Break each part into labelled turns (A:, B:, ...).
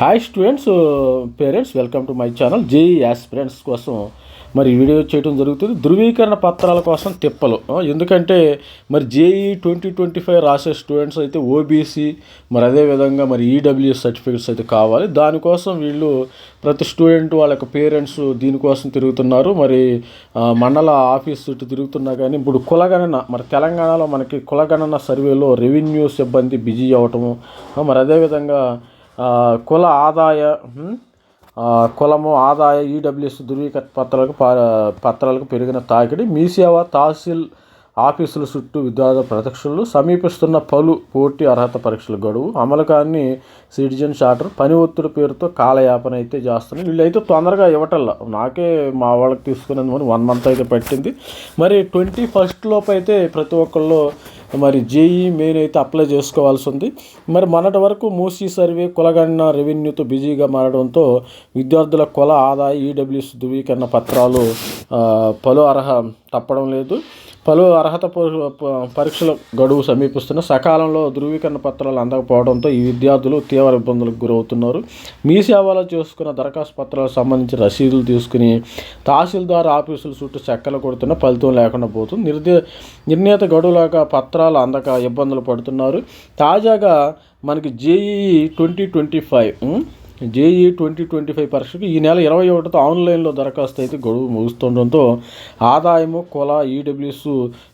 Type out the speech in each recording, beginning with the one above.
A: Hi students parents welcome to my channel JEE aspirants కోసం. మరి video చేయడం జరుగుతుంది. ధృవీకరణ పత్రాల కోసం తిప్పలు. ఎందుకంటే మరి జేఈ ట్వంటీ ట్వంటీ ఫైవ్ రాసే స్టూడెంట్స్ అయితే ఓబీసీ మరి అదేవిధంగా మరి ఈడబ్ల్యూఎస్ సర్టిఫికేట్స్ అయితే కావాలి. దానికోసం వీళ్ళు ప్రతి స్టూడెంట్ వాళ్ళ యొక్క పేరెంట్స్ దీనికోసం తిరుగుతున్నారు. మరి మండల ఆఫీస్ చుట్టూ తిరుగుతున్నా కానీ ఇప్పుడు కులగణన మరి తెలంగాణలో మనకి కులగణన సర్వేలో రెవెన్యూ సిబ్బంది బిజీ అవ్వటము మరి అదేవిధంగా కుల ఆదాయ కులము ఆదాయ ఈడబ్ల్యూఎస్ ధృవీకరణ పత్రాలకు పత్రాలకు పెరిగిన తాకిడి మీ సేవ తహసీల్ ఆఫీసుల చుట్టూ విద్యార్థుల ప్రదక్షిణలు సమీపిస్తున్న పలు పోటీ అర్హత పరీక్షల గడువు అమలు కాని సిటిజన్ షార్టర్ పని ఒత్తిడి పేరుతో కాలయాపన అయితే చేస్తున్నాయి. వీళ్ళైతే తొందరగా ఇవ్వటల్లా నాకే మా వాళ్ళకి తీసుకునేందుకు వన్ మంత్ అయితే పట్టింది. మరి ట్వంటీ ఫస్ట్ లోపు అయితే ప్రతి ఒక్కళ్ళు మరి జేఈ మెయిన్ అయితే అప్లై చేసుకోవాల్సి ఉంది. మరి మొన్నటి వరకు మూసీ సర్వే కులగణన రెవెన్యూతో బిజీగా మారడంతో విద్యార్థుల కుల ఆదాయ ఈడబ్ల్యూఎస్ ధృవీకరణ పత్రాలు పలు అర్హ తప్పడం లేదు. పలు అర్హత పరీక్షలు పరీక్షల గడువు సమీపిస్తున్న సకాలంలో ధృవీకరణ పత్రాలు అందకపోవడంతో ఈ విద్యార్థులు తీవ్ర ఇబ్బందులకు గురవుతున్నారు. మీ సేవలో చేసుకున్న దరఖాస్తు పత్రాలకు సంబంధించి రసీదులు తీసుకుని తహసీల్దార్ ఆఫీసుల చుట్టూ చెక్కలు కొడుతున్న ఫలితం లేకుండా పోతుంది. నిర్దే నిర్ణీత గడువులాగా పత్రాలు అందక ఇబ్బందులు పడుతున్నారు. తాజాగా మనకి JEE twenty twenty five JEE twenty twenty five పరీక్షకు ఈ నెల ఇరవై ఒకటితో ఆన్లైన్లో దరఖాస్తు అయితే గడువు ముగుస్తుండటంతో ఆదాయము కుల ఈడబ్ల్యూఎస్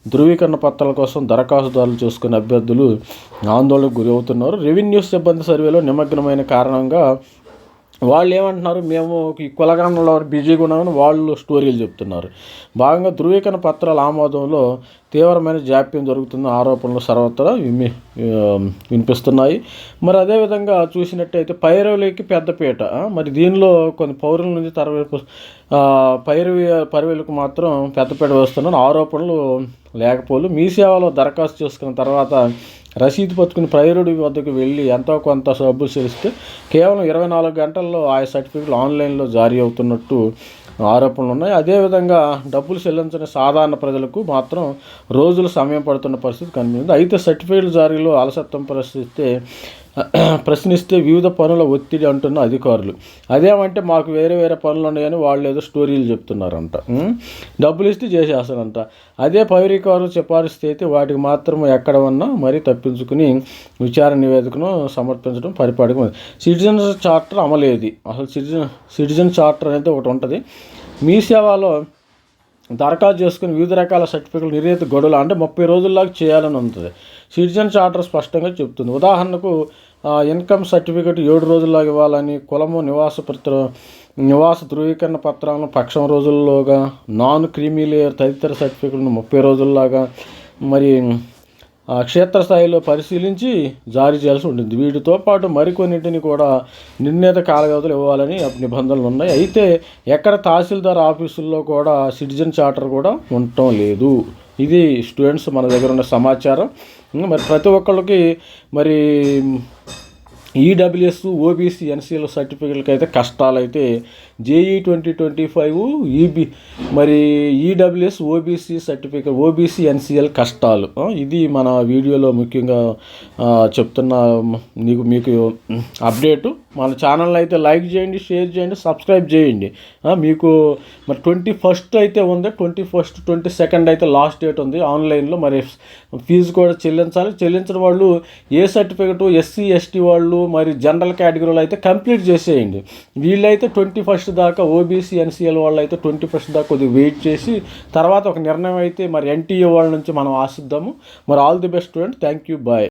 A: ధృవీకరణ పత్రాల కోసం దరఖాస్తుదారులు చేసుకునే అభ్యర్థులు ఆందోళనకు గురి అవుతున్నారు రెవెన్యూ సిబ్బంది సర్వేలో నిమగ్నమైన కారణంగా వాళ్ళు ఏమంటున్నారు మేము ఈ కులగణంలో బిజీగా ఉన్నామని వాళ్ళు స్టోరీలు చెప్తున్నారు. భాగంగా ధృవీకరణ పత్రాల ఆమోదంలో తీవ్రమైన జాప్యం జరుగుతున్న ఆరోపణలు సర్వత్రా విమి వినిపిస్తున్నాయి. మరి అదేవిధంగా చూసినట్టయితే పైరవులకి పెద్దపీట మరి దీనిలో కొన్ని పౌరుల నుంచి తరవేపు పైరవి పరువులకు మాత్రం పెద్దపీట వేస్తున్న ఆరోపణలు లేకపోలు మీ సేవలో దరఖాస్తు చేసుకున్న తర్వాత రసీదు పట్టుకుని ప్రైరుడి వద్దకు వెళ్ళి ఎంతో కొంత సబ్బు చెల్లిస్తే కేవలం ఇరవై నాలుగు గంటల్లో ఆయా సర్టిఫికెట్లు ఆన్లైన్లో జారీ అవుతున్నట్టు ఆరోపణలు ఉన్నాయి. అదేవిధంగా డబ్బులు చెల్లించని సాధారణ ప్రజలకు మాత్రం రోజులు సమయం పడుతున్న పరిస్థితి కనిపించింది. అయితే సర్టిఫికేట్ జారీలో అలసత్వం పరిస్థితి ప్రశ్నిస్తే వివిధ పనుల ఒత్తిడి అంటున్న అధికారులు. అదేమంటే మాకు వేరే వేరే పనులు ఉన్నాయని వాళ్ళు ఏదో స్టోరీలు చెప్తున్నారంట. డబ్బులు ఇస్తే చేసేస్తారంట. అదే పౌరికారులు సిఫారసు అయితే వాటికి మాత్రం ఎక్కడ ఉన్నా మరీ తప్పించుకుని విచారణ నివేదికను సమర్పించడం పరిపాటికి సిటిజన్స్ చార్టర్ అమలేది అసలు సిటిజన్ సిటిజన్ చార్టర్ అనేది ఒకటి ఉంటుంది. మీ సేవలో దరఖాస్తు చేసుకుని వివిధ రకాల సర్టిఫికెట్లు నిర్ణీత గడువులు? అంటే ముప్పై రోజుల్లాగా చేయాలని ఉంటుంది. సిటిజన్ చార్టర్ స్పష్టంగా చెప్తుంది. ఉదాహరణకు ఇన్కమ్ సర్టిఫికెట్ ఏడు రోజుల్లాగా ఇవ్వాలని కులము నివాస పత్ర నివాస ధృవీకరణ పత్రాలను పక్షం రోజుల్లోగా నాన్ క్రీమీ లేయర్ తదితర సర్టిఫికెట్లను ముప్పై రోజుల్లాగా మరి క్షేత్రస్థాయిలో పరిశీలించి జారీ చేయాల్సి ఉంటుంది. వీటితో పాటు మరికొన్నింటిని కూడా నిర్ణీత కాలవ్యవధులు ఇవ్వాలని నిబంధనలు ఉన్నాయి. అయితే ఎక్కడ తహసీల్దార్ ఆఫీసుల్లో కూడా సిటిజన్ చార్టర్ కూడా ఉండటం లేదు. ఇది స్టూడెంట్స్ మన దగ్గర ఉన్న సమాచారం. మరి ప్రతి ఒక్కళ్ళకి మరి ఈడబ్ల్యూఎస్ ఓబీసీ ఎన్సీఎల్ సర్టిఫికెట్లకి అయితే కష్టాలు అయితే JEE twenty twenty five EB మరి EWS OBC certificate OBC NCL కష్టాలు. ఇది మన వీడియోలో ముఖ్యంగా చెప్తున్న నీకు మీకు అప్డేటు. మన ఛానల్ అయితే లైక్ చేయండి షేర్ చేయండి సబ్స్క్రైబ్ చేయండి. మీకు మరి ట్వంటీ ఫస్ట్ అయితే ఉంది ట్వంటీ ఫస్ట్ ట్వంటీ సెకండ్ అయితే లాస్ట్ డేట్ ఉంది ఆన్లైన్లో. మరి ఫీజు కూడా చెల్లించాలి. చెల్లించిన వాళ్ళు ఏ సర్టిఫికెట్ ఎస్సీ ఎస్టీ వాళ్ళు మరి జనరల్ కేటగిరీలో అయితే కంప్లీట్ చేసేయండి. వీళ్ళైతే ట్వంటీ ఫస్ట్ దాకా ఓబీసీ ఎన్సీఎల్ వాళ్ళు అయితే ట్వంటీ ఫస్ట్ దాకా కొద్దిగా వెయిట్ చేసి తర్వాత ఒక నిర్ణయం అయితే మరి ఎన్టీఏ వాళ్ళ నుంచి మనం ఆశిద్దాము. మరి all the best student. Thank you. Bye.